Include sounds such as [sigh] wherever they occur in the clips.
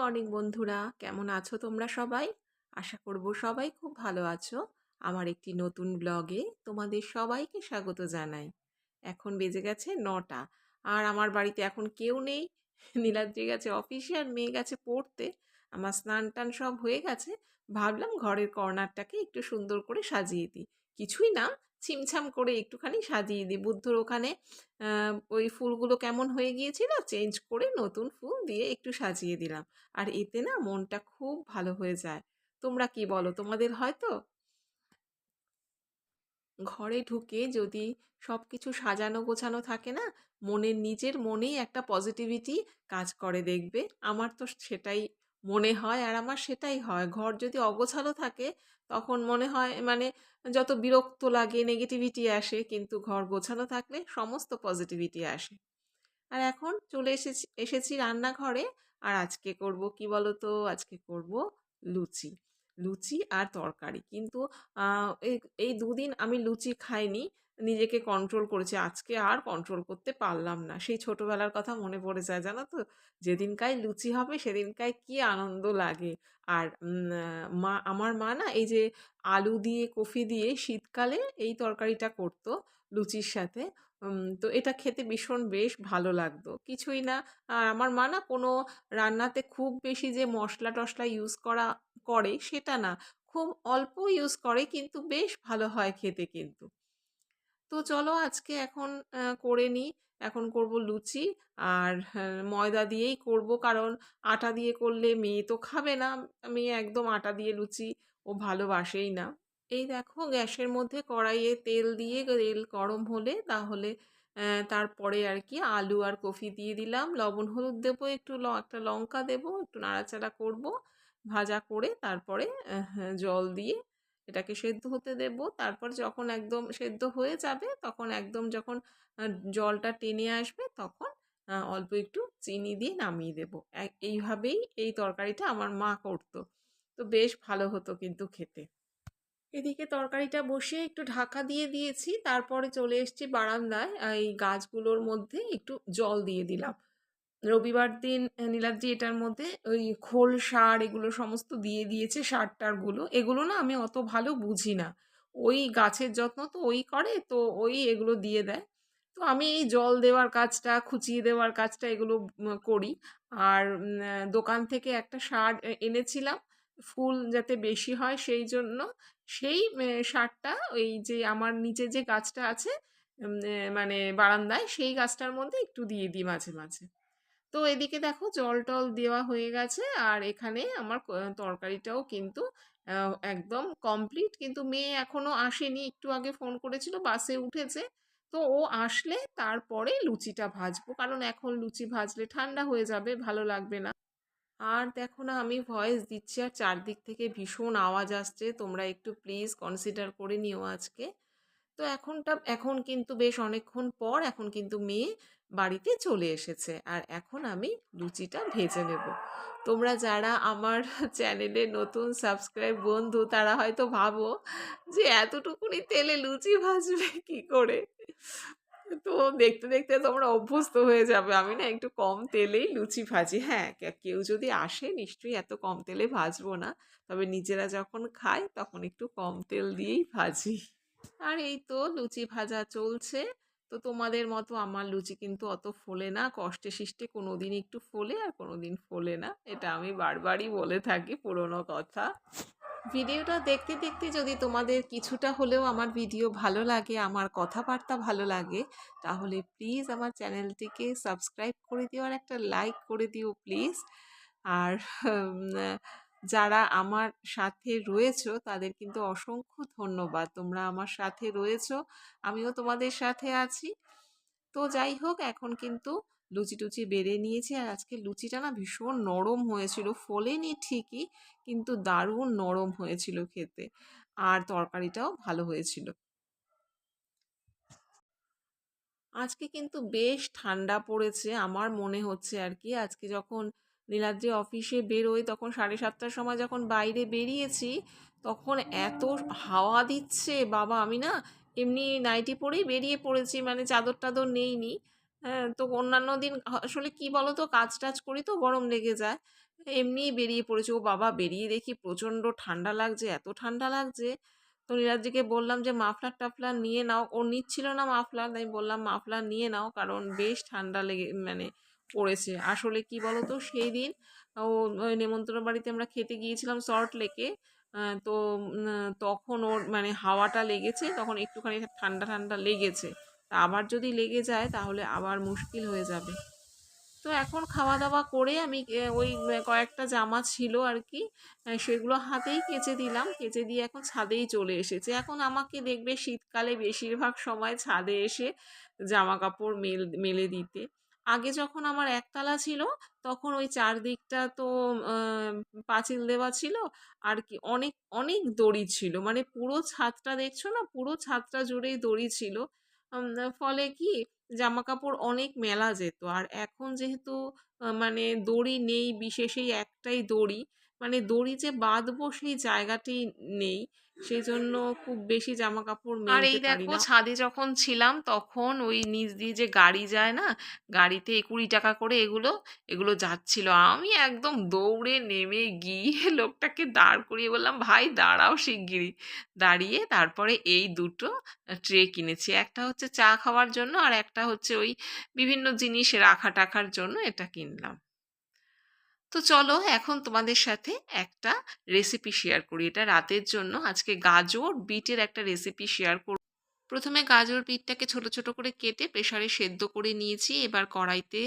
Morning, বন্ধুরা। কেমন আছো তোমরা সবাই? আশা করব সবাই খুব ভালো আছো। আমার একটি নতুন ব্লগে তোমাদের সবাইকে স্বাগত জানাই। এখন বেজে গেছে নটা আর আমার বাড়িতে এখন কেউ নেই। [laughs] নীলাদ্রি গেছে অফিসে আর মেয়ে গেছে পড়তে। আমার স্নান টান সব হয়ে গেছে। ভাবলাম ঘরের কর্নারটাকে একটু সুন্দর করে সাজিয়ে দিই। কিছুই না ছিমছাম করে একটুখানি সাজিয়ে দিই। বুদ্ধর ওখানে ওই ফুলগুলো কেমন হয়ে গিয়েছিল চেঞ্জ করে নতুন ফুল দিয়ে একটু সাজিয়ে দিলাম। আর এতে না মনটা খুব ভালো হয়ে যায়। তোমরা কি বলো, তোমাদের হয়তো ঘরে ঢুকে যদি সব কিছু সাজানো গোছানো থাকে না, মনের নিজের মনেই একটা পজিটিভিটি কাজ করে দেখবে। আমার তো সেটাই মনে হয়, আর আমার সেটাই হয়। ঘর যদি অগোছালো থাকে, তখন মনে হয় মানে যত বিরক্ত লাগে নেগেটিভিটি আসে, কিন্তু ঘর গোছানো থাকলে সমস্ত পজিটিভিটি আসে। আর এখন চলে এসেছি এসেছি রান্নাঘরে, আর আজকে করব কি বলো তো আজকে করব লুচি। লুচি আর তরকারি। কিন্তু এই এই দুদিন আমি লুচি খাইনি। নিজেকে কন্ট্রোল করেছি। আজকে আর কন্ট্রোল করতে পারলাম না। সেই ছোটবেলার কথা মনে পড়ে যায়, জানো তো? যেদিনকায় লুচি হবে, সেদিনকায় কি আনন্দ লাগে। আর মা, আমার মা না, এই যে আলু দিয়ে, কফি দিয়ে শীতকালে এই তরকারিটা করতো লুচির সাথে। তো এটা খেতে ভীষণ বেশ ভালো লাগতো। কিছুই না। আর আমার মা না, কোনো রান্নাতে খুব বেশি যে মশলা টশলা ইউজ করা, করে সেটা না। খুব অল্প ইউজ করে, কিন্তু বেশ ভালো হয় খেতে কিন্তু। তো চলো আজকে এখন করে নিই। এখন করব লুচি আর হ্যাঁ, ময়দা দিয়েই করব। কারণ আটা দিয়ে করলে মেয়ে তো খাবে না। মেয়ে একদম আটা দিয়ে লুচি ও ভালোবাসেই না। এই দেখো গ্যাসের মধ্যে কড়াইয়ে তেল দিয়ে তেল গরম হলে তাহলে তারপরে আর কি আলু আর কফি দিয়ে দিলাম। লবণ হলুদ দেবো একটু একটা লঙ্কা দেবো একটু নাড়াচাড়া করব। ভাজা করে তারপরে হ্যাঁ, জল দিয়ে এটাকে সেদ্ধ হতে দেব। তারপর যখন একদম সেদ্ধ হয়ে যাবে, তখন একদম যখন জলটা টেনে আসবে, তখন অল্প একটু চিনি দিয়ে নামিয়ে দেবো। এইভাবেই এই তরকারিটা আমার মা করতো। তো বেশ ভালো হতো কিন্তু খেতে। এদিকে তরকারিটা বসিয়ে একটু ঢাকা দিয়ে দিয়েছি। তারপরে চলে এসেছি বারান্দায় এই গাছগুলোর মধ্যে একটু জল দিয়ে দিলাম। রবিবার দিন নীলাদ্রি এটার মধ্যে ওই খোল সার এগুলো সমস্ত দিয়ে দিয়েছে সার টারগুলো এগুলো না আমি অত ভালো বুঝি না। ওই গাছের যত্ন তো ওই করে, তো ওই এগুলো দিয়ে দেয়। তো আমি এই জল দেওয়ার কাজটা, খুচিয়ে দেওয়ার কাজটা এগুলো করি। আর দোকান থেকে একটা সার এনেছিলাম, ফুল যাতে বেশি হয় সেই জন্য। সেই সারটা ওই যে আমার নিচে যে গাছটা আছে মানে বারান্দায়, সেই গাছটার মধ্যে একটু দিয়ে দিই মাঝে মাঝে। তো এদিকে দেখো জল টল দেওয়া হয়ে গেছে। আর এখানে আমার তরকারিটাও কিন্তু একদম কমপ্লিট কিন্তু মেয়ে এখনও আসেনি। একটু আগে ফোন করেছিল, বাসে উঠেছে। তো ও আসলে তারপরে লুচিটা ভাজবো। কারণ এখন লুচি ভাজলে ঠান্ডা হয়ে যাবে, ভালো লাগবে না। আর দেখো না, আমি ভয়েস দিচ্ছি। আর চারদিক থেকে ভীষণ আওয়াজ আসছে। তোমরা একটু প্লিজ কনসিডার করে নিও আজকে। তো এখনটা, এখন কিন্তু বেশ অনেকক্ষণ পর এখন কিন্তু মেয়ে বাড়িতে চলে এসেছে। আর এখন আমি লুচিটা ভেজে নেব। তোমরা যারা আমার চ্যানেলে নতুন সাবস্ক্রাইব বন্ধু, তারা হয়তো ভাবো যে এতটুকুনি তেলে লুচি ভাজবে কি করে? তো দেখতে দেখতে তোমরা অভ্যস্ত হয়ে যাবে। আমি না একটু কম তেলেই লুচি ভাজি। হ্যাঁ কেউ যদি আসে, নিশ্চয়ই এত কম তেলে ভাজবো না। তবে নিজেরা যখন খাই তখন একটু কম তেল দিয়েই ভাজি। আর এই তো লুচি ভাজা চলছে। তো তোমাদের মতো আমার লুচি কিন্তু অত ফোলে না, কষ্টে শিষ্টে কোনো দিন একটু ফোলে আর কোনো দিন ফোলে না। এটা আমি বারবারই বলে থাকি পুরনো কথা। ভিডিওটা দেখতে দেখতে যদি তোমাদের কিছুটা হলেও আমার ভিডিও ভালো লাগে, আমার কথাবার্তা ভালো লাগে, তাহলে প্লিজ আমার চ্যানেলটিকে সাবস্ক্রাইব করে দিও আর একটা লাইক করে দিও প্লিজ। আর যারা আমার সাথে রয়েছো, তাদের কিন্তু অসংখ্য ধন্যবাদ। তোমরা আমার সাথে রয়েছো, আমিও তোমাদের সাথে আছি। তো যাই হোক, এখন কিন্তু লুচি টুচি বেড়ে নিয়েছি আর আজকে লুচিটা না ভীষণ নরম হয়েছিল, ফোলেনি ঠিকই, কিন্তু দারুণ নরম হয়েছিল খেতে আর তরকারিটাও ভালো হয়েছিল। আজকে কিন্তু বেশ ঠান্ডা পড়েছে, আমার মনে হচ্ছে আর কি। আজকে যখন নীলাদ্রি অফিসে বেরোয় তখন সাড়ে সাতটার সময় যখন বাইরে বেরিয়েছি তখন এত হাওয়া দিচ্ছে বাবা আমি না এমনি নাইটি পরেই বেরিয়ে পড়েছি মানে চাদর টাদর নেইনি হ্যাঁ তো অন্যান্য দিন আসলে কি বলো তো কাজ টাজ করি তো গরম লেগে যায় এমনিই বেরিয়ে পড়েছি। ও বাবা! বেরিয়ে দেখি প্রচণ্ড ঠান্ডা লাগছে, এত ঠান্ডা লাগছে। তো নীলাদ্রিকে বললাম যে, "মাফলার-টাফলার নিয়ে নাও।" ও নিচ্ছিল না মাফলার। আমি বললাম, "মাফলার নিয়ে নাও কারণ বেশ ঠান্ডা লেগে মানে পড়েছে।" আসলে কি বলো তো সেইদিন ও ওই নেমন্তন্ন বাড়িতে আমরা খেতে গিয়েছিলাম সল্ট লেকে। তো তখন ওর মানে হাওয়াটা লেগেছে, তখন একটুখানি ঠান্ডা, ঠান্ডা লেগেছে। তা আবার যদি লেগে যায় তাহলে আবার মুশকিল হয়ে যাবে। তো এখন খাওয়া দাওয়া করে আমি ওই কয়েকটা জামা ছিল আর কি সেগুলো হাতেই কেচে দিলাম কেচে দিয়ে এখন ছাদেই চলে এসেছে এখন আমাকে দেখবে শীতকালে বেশিরভাগ সময় ছাদে এসে জামা কাপড় মেল মেলে দিতে আগে যখন আমার একতলা ছিল, তখন ওই চারদিকটা তো পাঁচিল দেওয়া ছিল। আর কি অনেক অনেক দড়ি ছিল। মানে পুরো ছাদটা দেখছ না? পুরো ছাদটা জুড়েই দড়ি ছিল। ফলে কি জামা কাপড় অনেক মেলা যেত। আর এখন যেহেতু মানে দড়ি নেই বিশেষ এই একটাই দড়ি মানে দড়ি যে বাঁধবো সেই জায়গাটি নেই সেই জন্য খুব বেশি জামা কাপড় আর এই পারি দেখো না। ছাদে যখন ছিলাম তখন ওই নিচ দিয়ে যে গাড়ি যায় না গাড়িতে কুড়ি টাকা করে এগুলো এগুলো যাচ্ছিল। আমি একদম দৌড়ে নেমে গিয়ে [laughs] লোকটাকে দাঁড় করিয়ে বললাম ভাই দাঁড়াও শিগগিরই। দাঁড়িয়ে তারপরে এই দুটো ট্রে কিনেছি। একটা হচ্ছে চা খাওয়ার জন্য আর একটা হচ্ছে ওই বিভিন্ন জিনিস রাখা টাখার জন্য এটা কিনলাম। তো চলো এখন তোমাদের সাথে একটা রেসিপি শেয়ার করি। এটা রাতের জন্য। আজকে গাজর বিটের একটা রেসিপি শেয়ার করব প্রথমে গাজর বিটটাকে ছোট ছোট করে কেটে প্রেশারে সেদ্ধ করে নিয়েছি। এবার কড়াইতে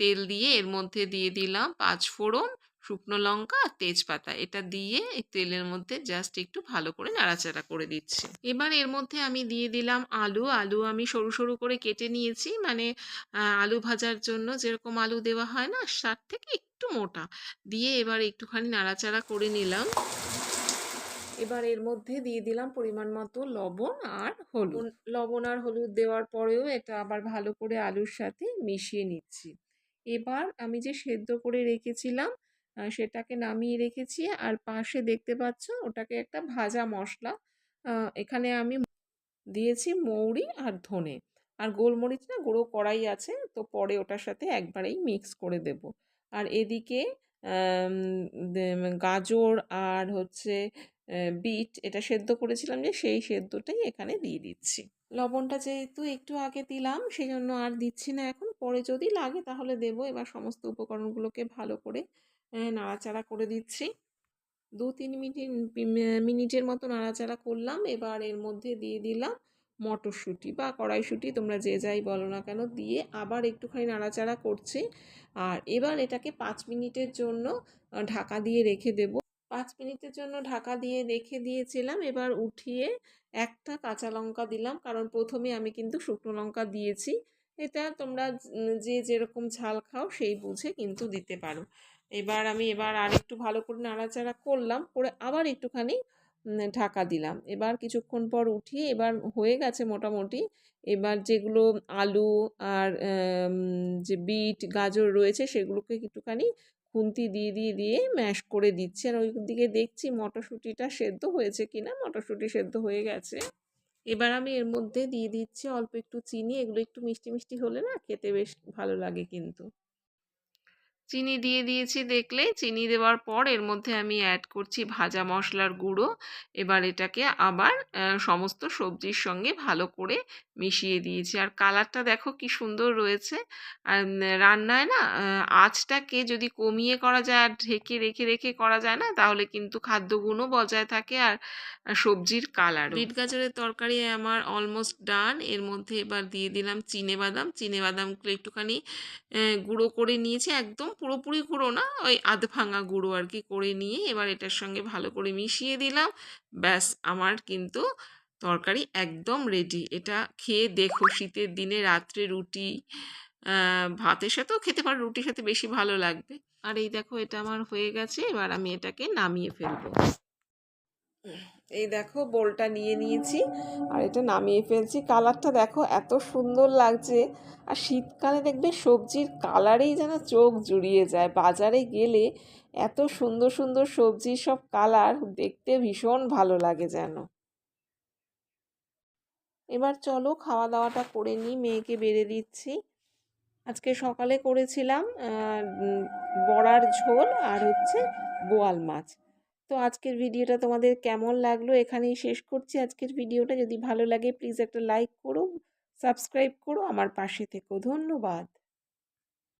তেল দিয়ে এর মধ্যে দিয়ে দিলাম পাঁচ ফোড়ন। শুকনো লঙ্কা আর তেজপাতা। এটা দিয়ে এই তেলের মধ্যে জাস্ট একটু ভালো করে নাড়াচাড়া করে দিচ্ছি। এবার এর মধ্যে আমি দিয়ে দিলাম আলু। আলু আমি সরু সরু করে কেটে নিয়েছি। মানে আলু ভাজার জন্য যেরকম আলু দেওয়া হয় না তার থেকে একটু মোটা। দিয়ে এবার একটুখানি নাড়াচাড়া করে নিলাম। এবার এর মধ্যে দিয়ে দিলাম পরিমাণ মতো লবণ আর হলুদ। লবণ আর হলুদ দেওয়ার পরেও এটা আবার ভালো করে আলুর সাথে মিশিয়ে নিচ্ছি। এবার আমি যে সেদ্ধ করে রেখেছিলাম সেটাকে নামিয়ে রেখেছি। আর পাশে দেখতে পাচ্ছ ওটাকে একটা ভাজা মশলা। এখানে আমি দিয়েছি মৌরি আর ধনে। আর গোলমরিচ না গুঁড়ো কড়াই আছে, তো পরে ওটার সাথে একবারেই মিক্স করে দেব। আর এদিকে গাজর আর হচ্ছে বিট এটা সেদ্ধ করেছিলাম যে সেই সেদ্ধটাই এখানে দিয়ে দিচ্ছি। লবণটা যেহেতু একটু আগে দিলাম সেই জন্য আর দিচ্ছি না এখন। পরে যদি লাগে তাহলে দেবো। এবার সমস্ত উপকরণগুলোকে ভালো করে নাড়াচাড়া করে দিচ্ছি। দু, তিন মিনিট মিনিটের মতো নাড়াচাড়া করলাম। এবার এর মধ্যে দিয়ে দিলাম মটরশুঁটি বা কড়াইশুঁটি, তোমরা যে যাই বলো না কেন, দিয়ে আবার একটুখানি নাড়াচাড়া করছি। আর এবার এটাকে পাঁচ মিনিটের জন্য ঢাকা দিয়ে রেখে দেব। পাঁচ মিনিটের জন্য ঢাকা দিয়ে রেখে দিয়েছিলাম। এবার উঠিয়ে একটা কাঁচা লঙ্কা দিলাম। কারণ প্রথমে আমি কিন্তু শুকনো লঙ্কা দিয়েছি। এটা তোমরা যে যেরকম ঝাল খাও সেই বুঝে কিন্তু দিতে পারো। এবার আমি এবার আর একটু ভালো করে নাড়াচাড়া করলাম, করে আবার একটুখানি ঢাকা দিলাম। এবার কিছুক্ষণ পর উঠিয়ে এবার হয়ে গেছে মোটামুটি। এবার যেগুলো আলু আর যে বিট, গাজর রয়েছে সেগুলোকে একটুখানি খুন্তি দিয়ে দিয়ে দিয়ে ম্যাশ করে দিচ্ছি। আর ওই দিকে দেখছি মটরশুঁটিটা সেদ্ধ হয়েছে কিনা, মটরশুঁটি সেদ্ধ হয়ে গেছে। এবার আমি এর মধ্যে দিয়ে দিচ্ছি অল্প একটু চিনি। এগুলো একটু মিষ্টি মিষ্টি হলে না খেতে বেশ ভালো লাগে কিন্তু। চিনি দিয়ে দিয়েছি দেখলে। চিনি দেওয়ার পর এর মধ্যে আমি অ্যাড করছি ভাজা মশলার গুঁড়ো। এবার এটাকে আবার সমস্ত সবজির সঙ্গে ভালো করে মিশিয়ে দিয়েছি। আর কালারটা দেখো কি সুন্দর রয়েছে। আর রান্নায় না আঁচটাকে যদি কমিয়ে করা যায় আর ঢেকে রেখে রেখে করা যায় না, তাহলে কিন্তু খাদ্যগুণও বজায় থাকে আর সবজির কালার বিট গাজরের তরকারি আমার অলমোস্ট ডান এর মধ্যে এবার দিয়ে দিলাম চিনে বাদাম। চিনে বাদামগুলো একটুখানি গুঁড়ো করে নিয়েছি। একদম পুরোপুরি গুঁড়ো না, ওই আধ ভাঙা গুঁড়ো আর কি করে নিয়ে এবার এটার সঙ্গে ভালো করে মিশিয়ে দিলাম। ব্যাস, আমার কিন্তু তরকারি একদম রেডি এটা খেয়ে দেখো শীতের দিনে রাত্রে রুটি ভাতের সাথেও খেতে পারো, রুটির সাথে বেশি ভালো লাগবে। আর এই দেখো এটা আমার হয়ে গেছে, এবার আমি এটাকে নামিয়ে ফেলব। এই দেখো বোলটা নিয়ে নিয়েছি আর এটা নামিয়ে ফেলছি। কালারটা দেখো এত সুন্দর লাগছে। আর শীতকালে দেখবে সবজির কালারেই যেন চোখ জুড়িয়ে যায়। বাজারে গেলে এত সুন্দর সুন্দর সবজির সব কালার দেখতে ভীষণ ভালো লাগে যেন। এবার চলো খাওয়া দাওয়াটা করে নিই, মেয়েকে বেড়ে দিচ্ছি। আজকে সকালে করেছিলাম বড়ার ঝোল আর হচ্ছে বোয়াল মাছ। তো আজকের ভিডিওটা তোমাদের কেমন লাগল এখানেই শেষ করছি আজকের ভিডিওটা। যদি ভালো লাগে প্লিজ একটা লাইক করো সাবস্ক্রাইব করো আমার পাশে থেকো। ধন্যবাদ।